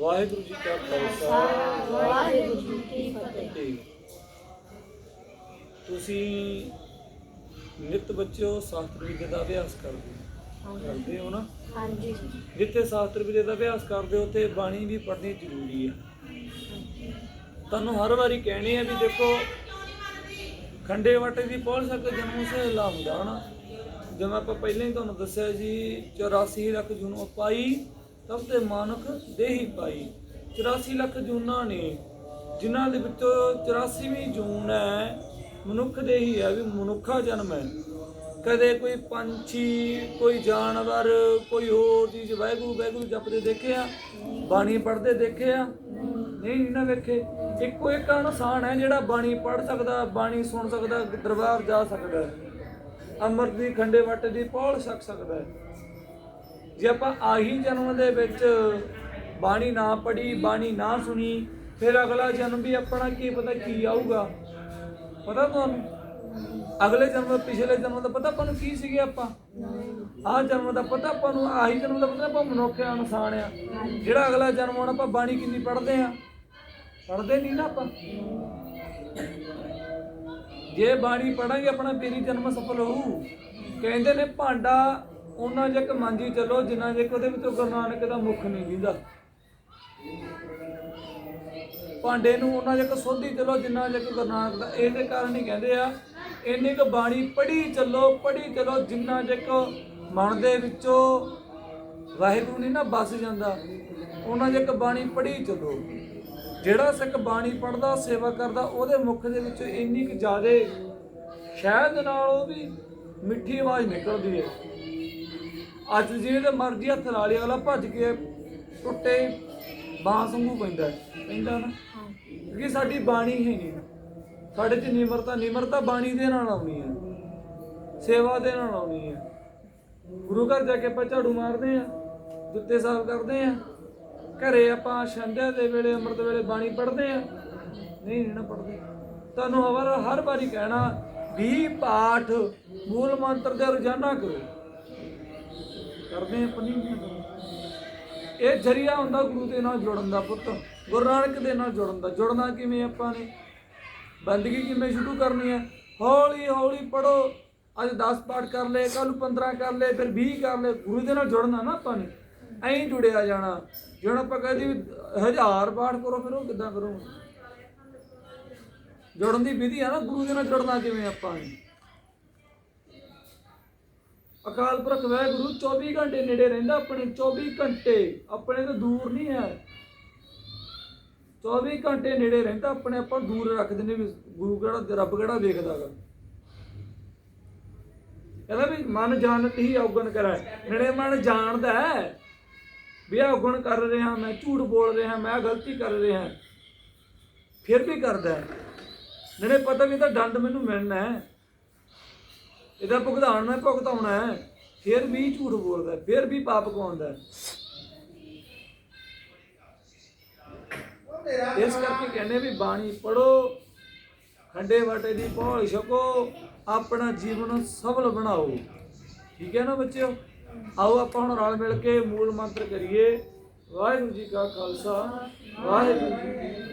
ਵਾਹਿਗੁਰੂ ਜੀ ਕਾ ਖਾਲਸਾ। ਵਾਹਿਗੁਰੂ ਜੀ ਕੀ ਫਤਿਹ ਤੁਸੀਂ ਨਿਤ ਬੱਚਿਓ ਸ਼ਾਸਤਰ ਵਿਦਿਆ ਦਾ ਅਭਿਆਸ ਕਰਦੇ ਹੋ। ਕਰਦੇ ਹੋ ਨਾ? ਹਾਂਜੀ। ਜਿੱਥੇ ਸ਼ਾਸਤਰ ਵਿਦਿਆ ਦਾ ਅਭਿਆਸ ਕਰਦੇ ਹੋ ਤੇ ਬਾਣੀ ਵੀ ਪੜ੍ਹਨੀ ਜ਼ਰੂਰੀ ਹੈ। ਤੁਹਾਨੂੰ ਹਰ ਵਾਰੀ ਕਹਿਣੀ ਹੈ ਵੀ ਦੇਖੋ ਖੰਡੇ ਵਾਟੇ ਦੀ ਪੌਲ ਸਕ ਜਨਮ ਸੇ ਲਾਉਂਦਾ ਨਾ ਜਿਵੇਂ ਆਪਾਂ ਪਹਿਲਾਂ ਹੀ ਤੁਹਾਨੂੰ ਦੱਸਿਆ ਜੀ 84 ਲੱਖ ਜੂਨੋਂ ਪਾਈ ਤਬ ਤੇ ਮਾਨੁਖ ਦੇਹੀ ਪਾਈ। 84 ਲੱਖ ਜੂਨਾਂ ਨੇ, ਜਿਨ੍ਹਾਂ ਦੇ ਵਿੱਚੋਂ 84ਵੀਂ ਜੂਨ ਹੈ, ਮਨੁੱਖ ਦੇ ਹੀ ਹੈ ਵੀ ਮਨੁੱਖਾ ਜਨਮ ਹੈ। ਕਦੇ ਕੋਈ ਪੰਛੀ, ਕੋਈ ਜਾਨਵਰ, ਕੋਈ ਹੋਰ ਚੀਜ਼ ਵਾਹਿਗੁਰੂ ਵਾਹਿਗੁਰੂ ਜਪਦੇ ਦੇਖਿਆ ਬਾਣੀ ਪੜ੍ਹਦੇ ਦੇਖਿਆ ਨਹੀਂ ਨਹੀਂ ਨਾ ਵੇਖੇ। ਇੱਕੋ ਇੱਕ ਇਨਸਾਨ ਹੈ ਜਿਹੜਾ ਬਾਣੀ ਪੜ੍ਹ ਸਕਦਾ, ਬਾਣੀ ਸੁਣ ਸਕਦਾ, ਦਰਬਾਰ ਜਾ ਸਕਦਾ ਹੈ। ਅੰਮ੍ਰਿਤ ਦੀ ਖੰਡੇ ਵੱਟ ਦੀ ਪੌੜ ਛਕ ਸਕਦਾ ਜੇ ਆਪਾਂ ਆਹੀ ਜਨਮ ਦੇ ਵਿੱਚ ਬਾਣੀ ਨਾ ਪੜ੍ਹੀ, ਬਾਣੀ ਨਾ ਸੁਣੀ, ਫਿਰ ਅਗਲਾ ਜਨਮ ਵੀ ਆਪਣਾ ਕੀ ਪਤਾ ਕੀ ਆਊਗਾ? ਪਤਾ ਤੁਹਾਨੂੰ? ਅਗਲੇ ਜਨਮ ਪਿਛਲੇ ਜਨਮ ਦਾ ਪਤਾ ਆਪਾਂ ਨੂੰ ਕੀ ਸੀਗੇ ਆਪਾਂ? ਆਹ ਜਨਮ ਦਾ ਪਤਾ ਆਪਾਂ ਨੂੰ, ਆਹੀ ਜਨਮ ਦਾ ਪਤਾ ਆਪਾਂ ਮਨੁੱਖ ਆ, ਇਨਸਾਨ ਆ। ਜਿਹੜਾ ਅਗਲਾ ਜਨਮ ਆਉਣਾ, ਆਪਾਂ ਬਾਣੀ ਕਿੰਨੀ ਪੜ੍ਹਦੇ ਆ? ਪੜ੍ਹਦੇ ਨਹੀਂ ਨਾ ਆਪਾਂ। ਜੇ ਬਾਣੀ ਪੜਾਂਗੇ, ਆਪਣਾ ਪੀਰੀ ਜਨਮ ਸਫਲ ਹੋਊ। ਕਹਿੰਦੇ ਨੇ ਭਾਂਡਾ ਉਹਨਾਂ ਜਿਕ ਮਾਂਜੀ ਚੱਲੋ ਜਿੰਨਾ ਜਿਕ ਉਹਦੇ ਵਿੱਚੋਂ ਗੁਰੂ ਨਾਨਕ ਦਾ ਮੁਖ ਨਹੀਂ ਦਿੰਦਾ ਭਾਂਡੇ ਨੂੰ ਉਹਨਾਂ ਜਿਕ ਸੋਧੀ ਚੱਲੋ ਜਿੰਨਾ ਜਿਕ ਗੁਰੂ ਨਾਨਕ ਦਾ ਇਹਦੇ ਕਾਰਨ ਹੀ ਕਹਿੰਦੇ ਆ, ਇੰਨੀ ਕੁ ਬਾਣੀ ਪੜ੍ਹੀ ਚੱਲੋ ਪੜ੍ਹੀ ਚੱਲੋ ਜਿੰਨਾ ਜਿਕ ਮਨ ਦੇ ਵਿੱਚੋਂ ਵਾਹਿਗੁਰੂ ਨਹੀਂ ਨਾ ਬਸ ਜਾਂਦਾ, ਉਹਨਾਂ ਜਿਕ ਬਾਣੀ ਪੜ੍ਹੀ ਚੱਲੋ। ਜਿਹੜਾ ਸਿੱਖ ਬਾਣੀ ਪੜਦਾ ਸੇਵਾ ਕਰਦਾ, ਉਹਦੇ ਮੁਖ ਦੇ ਵਿੱਚੋਂ ਇੰਨੀ ਕੁ ਜ਼ਿਆਦੇ ਸ਼ਾਇਦ ਨਾਲ ਉਹ ਵੀ ਮਿੱਠੀ ਆਵਾਜ਼ ਨਿਕਲਦੀ ਹੈ। ਅੱਜ ਜਿਹਦੇ ਮਰਜ਼ੀ ਹੱਥ ਲਾ ਲਿਆ ਅਗਲਾ ਭੱਜ ਕੇ ਟੁੱਟੇ ਬਾਂਸ ਵਾਂਗੂ ਪੈਂਦਾ ਹੈ। ਪੈਂਦਾ ਨਾ? ਕਿਉਂਕਿ ਸਾਡੀ ਬਾਣੀ ਹੈ ਨਹੀਂ। ਸਾਡੇ ਚ ਨਿਮਰਤਾ ਨਿਮਰਤਾ ਬਾਣੀ ਦੇ ਨਾਲ ਆਉਣੀ ਹੈ। ਸੇਵਾ ਦੇ ਨਾਲ ਆਉਣੀ ਹੈ। ਗੁਰੂ ਘਰ ਜਾ ਕੇ ਆਪਾਂ ਝਾੜੂ ਮਾਰਦੇ ਆ ਜੁੱਤੇ ਸਾਫ਼ ਕਰਦੇ ਆ ਘਰੇ ਆਪਾਂ ਸੰਧਿਆ ਦੇ ਵੇਲੇ ਅੰਮ੍ਰਿਤ ਵੇਲੇ ਬਾਣੀ ਪੜ੍ਹਦੇ ਆ ਨਹੀਂ ਨਹੀਂ ਨਾ ਪੜ੍ਹਦੇ। ਤੁਹਾਨੂੰ ਹਰ ਹਰ ਵਾਰੀ ਕਹਿਣਾ ਵੀ ਪਾਠ ਮੂਲ ਮੰਤਰ ਦਾ ਰੋਜ਼ਾਨਾ ਕਰੋ। ਕਰਦੇ ਆਪਾਂ ਇਹ ਜਰੀਆ ਹੁੰਦਾ ਗੁਰੂ ਦੇ ਨਾਲ ਜੁੜਨ ਦਾ ਪੁੱਤ। ਗੁਰੂ ਨਾਨਕ ਦੇ ਨਾਲ ਜੁੜਨ ਦਾ। ਜੁੜਨਾ ਕਿਵੇਂ ਆਪਾਂ ਨੇ? ਬੰਦਗੀ ਕਿਵੇਂ ਸ਼ੁਰੂ ਕਰਨੀ ਹੈ? ਹੌਲੀ ਹੌਲੀ ਪੜੋ ਅੱਜ 10 ਪਾਠ ਕਰ ਲਏ ਕੱਲ ਨੂੰ 15 ਕਰ ਲਏ, ਫਿਰ 20 ਕਰ ਲਏ। ਗੁਰੂ ਦੇ ਨਾਲ ਜੁੜਨਾ ਨਾ ਆਪਾਂ ਨੇ। ਐਂ ਜੁੜਿਆ ਜਾਣਾ। ਜਿਹੜਾ ਆਪਾਂ ਕਹਦੇ ਵੀ ਹਜ਼ਾਰ ਪਾਠ ਕਰੋ, ਫਿਰ ਉਹ ਕਿੱਦਾਂ ਕਰੋ ਜੁੜਨ ਦੀ ਵਿਧੀ ਆ ਨਾ, ਗੁਰੂ ਦੇ ਨਾਲ ਜੁੜਨਾ ਕਿਵੇਂ ਆਪਾਂ ਨੇ? ਅਕਾਲ ਪੁਰਖ ਵਾਹਿਗੁਰੂ 24 ਘੰਟੇ ਨੇੜੇ ਰਹਿੰਦਾ ਆਪਣੇ 24 ਘੰਟੇ ਆਪਣੇ ਤੋਂ ਦੂਰ ਨਹੀਂ ਹੈ। 24 ਘੰਟੇ ਨੇੜੇ ਰਹਿੰਦਾ ਆਪਣੇ, ਆਪਾਂ ਦੂਰ ਰੱਖਦੇ ਨੇ ਗੁਰੂ ਕਿਹੜਾ, ਰੱਬ ਕਿਹੜਾ ਵੇਖਦਾ ਗਾ। ਕਹਿੰਦਾ ਵੀ ਮਨ ਜਾਣਤ ਹੀ ਔਗਣ ਕਰੈ। ਨੇੜੇ ਮਨ ਜਾਣਦਾ ਹੈ ਵੀ ਇਹ ਔਗਣ ਕਰ ਰਿਹਾ ਮੈਂ ਝੂਠ ਬੋਲ ਰਿਹਾ, ਮੈਂ ਗਲਤੀ ਕਰ ਰਿਹਾ ਫਿਰ ਵੀ ਕਰਦਾ ਹੈ। ਨੇੜੇ ਪਤਾ ਵੀ ਇਹਦਾ ਡੰਡ ਮੈਨੂੰ ਮਿਲਣਾ ਹੈ। ਇਹਦਾ ਭੁਗਤਾਨ ਮੈਂ ਭੁਗਤਾਉਣਾ ਹੈ, ਫਿਰ ਵੀ ਝੂਠ ਬੋਲਦਾ ਫਿਰ ਵੀ ਪਾਪ ਕਮਾਉਂਦਾ ਇਸ ਕਰਕੇ ਕਹਿੰਦੇ ਵੀ ਬਾਣੀ ਪੜੋ ਖੰਡੇ ਵਾਟੇ ਦੀ ਪੌਲ ਛਕੋ, ਆਪਣਾ ਜੀਵਨ ਸਫਲ ਬਣਾਓ। ਠੀਕ ਹੈ ਨਾ ਬੱਚਿਓ? ਆਓ ਆਪਾਂ ਹੁਣ ਰਲ ਮਿਲ ਕੇ ਮੂਲ ਮੰਤਰ ਕਰੀਏ। ਵਾਹਿਗੁਰੂ ਜੀ ਕਾ ਖਾਲਸਾ, ਵਾਹਿਗੁਰੂ ਜੀ ਕੀ